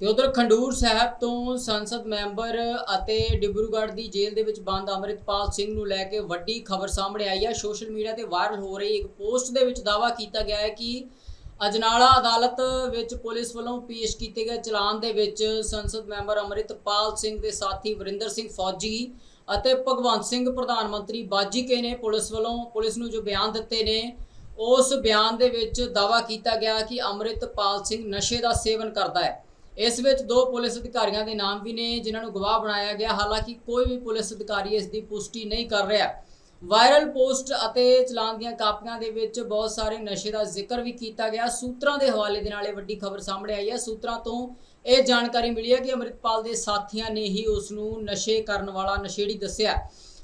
ਤੇ ਉਧਰ ਖੰਡੂਰ ਸਾਹਿਬ ਤੋਂ ਸੰਸਦ ਮੈਂਬਰ ਅਤੇ ਡਿਬਰੂਗੜ੍ਹ ਦੀ ਜੇਲ੍ਹ ਦੇ ਵਿੱਚ ਬੰਦ ਅਮਰਿਤਪਾਲ ਸਿੰਘ ਨੂੰ ਲੈ ਕੇ ਵੱਡੀ ਖਬਰ ਸਾਹਮਣੇ ਆਈ ਹੈ ਸੋਸ਼ਲ ਮੀਡੀਆ ਤੇ ਵਾਇਰਲ ਹੋ ਰਹੀ ਇੱਕ ਪੋਸਟ ਦੇ ਵਿੱਚ ਦਾਅਵਾ ਕੀਤਾ ਗਿਆ ਹੈ ਕਿ ਅਜਨਾਲਾ ਅਦਾਲਤ ਵਿੱਚ ਪੁਲਿਸ ਵੱਲੋਂ ਪੇਸ਼ ਕੀਤੇ ਗਏ ਚਲਾਨ ਦੇ ਵਿੱਚ ਸੰਸਦ ਮੈਂਬਰ ਅਮਰਿਤਪਾਲ ਸਿੰਘ ਦੇ ਸਾਥੀ ਵਰਿੰਦਰ ਸਿੰਘ ਫੌਜੀ ਅਤੇ ਭਗਵੰਤ ਸਿੰਘ, ਪ੍ਰਧਾਨ ਮੰਤਰੀ ਬਾਜੀਕੇ ਨੇ ਪੁਲਿਸ ਵੱਲੋਂ, ਪੁਲਿਸ ਨੂੰ ਜੋ ਬਿਆਨ ਦਿੱਤੇ ਨੇ, ਉਸ ਬਿਆਨ ਦੇ ਵਿੱਚ ਦਾਅਵਾ ਕੀਤਾ ਗਿਆ ਕਿ ਅਮਰਿਤਪਾਲ ਸਿੰਘ ਨਸ਼ੇ ਦਾ ਸੇਵਨ ਕਰਦਾ ਹੈ। ਇਸ ਵਿੱਚ ਦੋ ਪੁਲਿਸ ਅਧਿਕਾਰੀਆਂ ਦੇ ਨਾਮ ਵੀ ਨੇ, ਜਿਨ੍ਹਾਂ ਨੂੰ ਗਵਾਹ ਬਣਾਇਆ ਗਿਆ। ਹਾਲਾਂਕਿ ਕੋਈ ਵੀ ਪੁਲਿਸ ਅਧਿਕਾਰੀ ਇਸ ਦੀ ਪੁਸ਼ਟੀ ਨਹੀਂ ਕਰ ਰਿਹਾ। ਵਾਇਰਲ ਪੋਸਟ ਅਤੇ ਚਲਾਨ ਦੀਆਂ ਕਾਪੀਆਂ ਦੇ ਵਿੱਚ ਬਹੁਤ ਸਾਰੇ ਨਸ਼ੇ ਦਾ ਜ਼ਿਕਰ ਵੀ ਕੀਤਾ ਗਿਆ। ਸੂਤਰਾਂ ਦੇ ਹਵਾਲੇ ਦੇ ਨਾਲ ਇਹ ਵੱਡੀ ਖਬਰ ਸਾਹਮਣੇ ਆਈ ਹੈ। ਸੂਤਰਾਂ ਤੋਂ ਇਹ ਜਾਣਕਾਰੀ ਮਿਲੀ ਹੈ ਕਿ ਅਮਰਿਤਪਾਲ ਦੇ ਸਾਥੀਆਂ ਨੇ ਹੀ ਉਸ ਨੂੰ ਨਸ਼ੇ ਕਰਨ ਵਾਲਾ ਨਸ਼ੇੜੀ ਦੱਸਿਆ।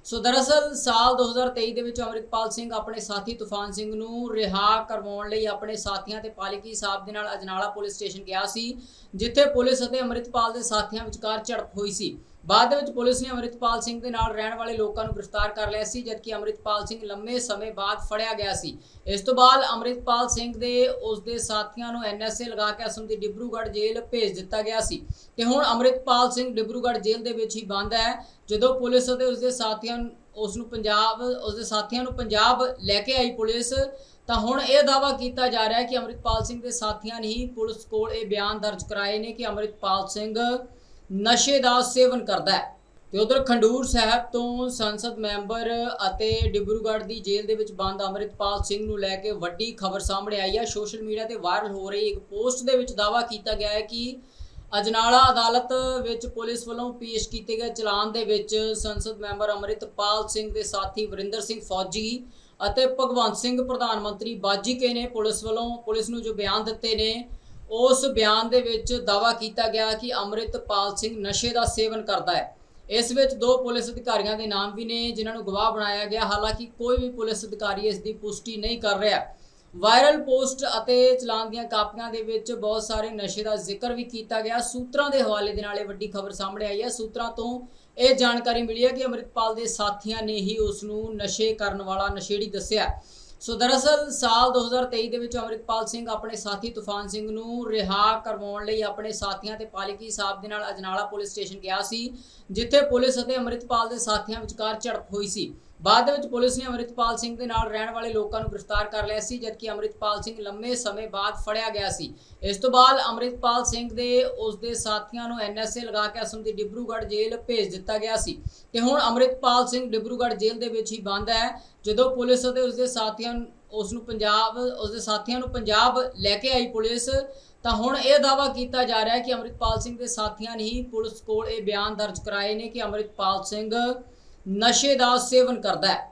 ਸੋ ਦਰਅਸਲ ਸਾਲ 2023 ਦੇ ਵਿੱਚ ਅਮਰਿਤਪਾਲ ਸਿੰਘ ਆਪਣੇ ਸਾਥੀ ਤੂਫਾਨ ਸਿੰਘ ਨੂੰ ਰਿਹਾ ਕਰਵਾਉਣ ਲਈ ਆਪਣੇ ਸਾਥੀਆਂ ਤੇ ਪਾਲਿਕੀ ਸਾਹਿਬ ਦੇ ਨਾਲ ਅਜਨਾਲਾ ਪੁਲਿਸ ਸਟੇਸ਼ਨ ਗਿਆ ਸੀ, ਜਿੱਥੇ ਪੁਲਿਸ ਅਤੇ ਅਮਰਿਤਪਾਲ ਦੇ ਸਾਥੀਆਂ ਵਿਚਕਾਰ ਝੜਪ ਹੋਈ ਸੀ। ਬਾਅਦ ਦੇ ਵਿੱਚ ਪੁਲਿਸ ਨੇ ਅਮਰਿਤਪਾਲ ਸਿੰਘ ਦੇ ਨਾਲ ਰਹਿਣ ਵਾਲੇ ਲੋਕਾਂ ਨੂੰ ਗ੍ਰਿਫਤਾਰ ਕਰ ਲਿਆ ਸੀ, ਜਦਕਿ ਅਮਰਿਤਪਾਲ ਸਿੰਘ ਲੰਮੇ ਸਮੇਂ ਬਾਅਦ ਫੜਿਆ ਗਿਆ ਸੀ। ਇਸ ਤੋਂ ਬਾਅਦ ਅਮਰਿਤਪਾਲ ਸਿੰਘ ਦੇ, ਉਸ ਦੇ ਸਾਥੀਆਂ ਨੂੰ ਐਨਐਸਏ ਲਗਾ ਕੇ ਅਸਮ ਦੀ ਡਿਬਰੂਗੜ੍ਹ ਜੇਲ੍ਹ ਭੇਜ ਦਿੱਤਾ ਗਿਆ ਸੀ। ਤੇ ਹੁਣ ਅਮਰਿਤਪਾਲ ਸਿੰਘ ਡਿਬਰੂਗੜ੍ਹ ਜੇਲ੍ਹ ਦੇ ਵਿੱਚ ਹੀ ਬੰਦ ਹੈ। ਜਦੋਂ ਪੁਲਿਸ ਅਤੇ ਉਸ ਦੇ ਸਾਥੀਆਂ ਨੂੰ- ਉਸ ਨੂੰ ਪੰਜਾਬ ਉਸ ਦੇ ਸਾਥੀਆਂ ਨੂੰ ਪੰਜਾਬ ਲੈ ਕੇ ਆਈ ਪੁਲਿਸ, ਤਾਂ ਹੁਣ ਇਹ ਦਾਵਾ ਕੀਤਾ ਜਾ ਰਿਹਾ ਹੈ ਕਿ ਅਮਰਿਤਪਾਲ ਸਿੰਘ ਦੇ ਸਾਥੀਆਂ ਨੇ ਹੀ ਪੁਲਿਸ ਕੋਲ ਇਹ ਬਿਆਨ ਦਰਜ ਕਰਾਏ ਨੇ ਕਿ ਅਮਰਿਤਪਾਲ ਸਿੰਘ ਨਸ਼ੇ ਦਾ ਸੇਵਨ ਕਰਦਾ ਹੈ। ਤੇ ਉਧਰ ਖੰਡੂਰ ਸਾਹਿਬ ਤੋਂ ਸੰਸਦ ਮੈਂਬਰ ਅਤੇ ਡਿਬਰੂਗੜ੍ਹ ਦੀ ਜੇਲ੍ਹ ਦੇ ਵਿੱਚ ਬੰਦ ਅਮਰਿਤਪਾਲ ਸਿੰਘ ਨੂੰ ਲੈ ਕੇ ਵੱਡੀ ਖਬਰ ਸਾਹਮਣੇ ਆਈ ਹੈ ਸੋਸ਼ਲ ਮੀਡੀਆ ਤੇ ਵਾਇਰਲ ਹੋ ਰਹੀ ਇੱਕ ਪੋਸਟ ਦੇ ਵਿੱਚ ਦਾਅਵਾ ਕੀਤਾ ਗਿਆ ਹੈ ਕਿ ਅਜਨਾਲਾ ਅਦਾਲਤ ਵਿੱਚ ਪੁਲਿਸ ਵੱਲੋਂ ਪੇਸ਼ ਕੀਤੇ ਗਏ ਚਲਾਨ ਦੇ ਵਿੱਚ ਸੰਸਦ ਮੈਂਬਰ ਅਮਰਿਤਪਾਲ ਸਿੰਘ ਦੇ ਸਾਥੀ ਵਰਿੰਦਰ ਸਿੰਘ ਫੌਜੀ ਅਤੇ ਭਗਵੰਤ ਸਿੰਘ, ਪ੍ਰਧਾਨ ਮੰਤਰੀ ਬਾਜੀਕੇ ਨੇ ਪੁਲਿਸ ਵੱਲੋਂ ਪੁਲਿਸ ਨੂੰ ਜੋ ਬਿਆਨ ਦਿੱਤੇ ਨੇ ਉਸ ਬਿਆਨ ਦੇ ਵਿੱਚ ਦਾਅਵਾ ਕੀਤਾ ਗਿਆ ਕਿ ਅਮਰਿਤਪਾਲ ਸਿੰਘ ਨਸ਼ੇ ਦਾ ਸੇਵਨ ਕਰਦਾ ਹੈ। ਇਸ ਵਿੱਚ ਦੋ ਪੁਲਿਸ ਅਧਿਕਾਰੀਆਂ ਦੇ ਨਾਮ ਵੀ ਨੇ, ਜਿਨ੍ਹਾਂ ਨੂੰ ਗਵਾਹ ਬਣਾਇਆ ਗਿਆ। ਹਾਲਾਂਕਿ ਕੋਈ ਵੀ ਪੁਲਿਸ ਅਧਿਕਾਰੀ ਇਸ ਦੀ ਪੁਸ਼ਟੀ ਨਹੀਂ ਕਰ ਰਿਹਾ। ਵਾਇਰਲ ਪੋਸਟ ਅਤੇ ਚਲਾਨ ਦੀਆਂ ਕਾਪੀਆਂ ਦੇ ਵਿੱਚ ਬਹੁਤ ਸਾਰੇ ਨਸ਼ੇ ਦਾ ਜ਼ਿਕਰ ਵੀ ਕੀਤਾ ਗਿਆ। ਸੂਤਰਾਂ ਦੇ ਹਵਾਲੇ ਦੇ ਨਾਲ ਇਹ ਵੱਡੀ ਖਬਰ ਸਾਹਮਣੇ ਆਈ ਹੈ। ਸੂਤਰਾਂ ਤੋਂ ਇਹ ਜਾਣਕਾਰੀ ਮਿਲੀ ਹੈ ਕਿ ਅਮਰਿਤਪਾਲ ਦੇ ਸਾਥੀਆਂ ਨੇ ਹੀ ਉਸ ਨੂੰ ਨਸ਼ੇ ਕਰਨ ਵਾਲਾ ਨਸ਼ੇੜੀ ਦੱਸਿਆ। ਸੋ ਦਰਅਸਲ ਸਾਲ 2023 ਦੇ ਵਿੱਚ ਅਮਰਿਤਪਾਲ ਸਿੰਘ ਆਪਣੇ ਸਾਥੀ ਤੂਫਾਨ ਸਿੰਘ ਨੂੰ ਰਿਹਾ ਕਰਵਾਉਣ ਲਈ ਆਪਣੇ ਸਾਥੀਆਂ ਤੇ ਪਾਲਿਕੀ ਸਾਹਿਬ ਦੇ ਨਾਲ ਅਜਨਾਲਾ ਪੁਲਿਸ ਸਟੇਸ਼ਨ ਗਿਆ ਸੀ, ਜਿੱਥੇ ਪੁਲਿਸ ਅਤੇ ਅਮਰਿਤਪਾਲ ਦੇ ਸਾਥੀਆਂ ਵਿਚਕਾਰ ਝੜਪ ਹੋਈ ਸੀ। ਬਾਅਦ ਦੇ ਵਿੱਚ ਪੁਲਿਸ ਨੇ ਅਮਰਿਤਪਾਲ ਸਿੰਘ ਦੇ ਨਾਲ ਰਹਿਣ ਵਾਲੇ ਲੋਕਾਂ ਨੂੰ ਗ੍ਰਿਫਤਾਰ ਕਰ ਲਿਆ ਸੀ, ਜਦਕਿ ਅਮਰਿਤਪਾਲ ਸਿੰਘ ਲੰਮੇ ਸਮੇਂ ਬਾਅਦ ਫੜਿਆ ਗਿਆ ਸੀ। ਇਸ ਤੋਂ ਬਾਅਦ ਅਮਰਿਤਪਾਲ ਸਿੰਘ ਦੇ, ਉਸ ਦੇ ਸਾਥੀਆਂ ਨੂੰ ਐਨਐਸਏ ਲਗਾ ਕੇ ਅਸਮ ਦੀ ਡਿਬਰੂਗੜ੍ਹ ਜੇਲ੍ਹ ਭੇਜ ਦਿੱਤਾ ਗਿਆ ਸੀ। ਤੇ ਹੁਣ ਅਮਰਿਤਪਾਲ ਸਿੰਘ ਡਿਬਰੂਗੜ੍ਹ ਜੇਲ੍ਹ ਦੇ ਵਿੱਚ ਹੀ ਬੰਦ ਹੈ। ਜਦੋਂ ਪੁਲਿਸ ਅਤੇ ਉਸ ਦੇ ਸਾਥੀਆਂ ਨੂੰ- ਉਸ ਨੂੰ ਪੰਜਾਬ ਉਸ ਦੇ ਸਾਥੀਆਂ ਨੂੰ ਪੰਜਾਬ ਲੈ ਕੇ ਆਈ ਪੁਲਿਸ, ਤਾਂ ਹੁਣ ਇਹ ਦਾਵਾ ਕੀਤਾ ਜਾ ਰਿਹਾ ਹੈ ਕਿ ਅਮਰਿਤਪਾਲ ਸਿੰਘ ਦੇ ਸਾਥੀਆਂ ਨੇ ਹੀ ਪੁਲਿਸ ਕੋਲ ਇਹ ਬਿਆਨ ਦਰਜ ਕਰਾਏ ਨੇ ਕਿ ਅਮਰਿਤਪਾਲ ਸਿੰਘ ਨਸ਼ੇ ਦਾ ਸੇਵਨ ਕਰਦਾ ਹੈ।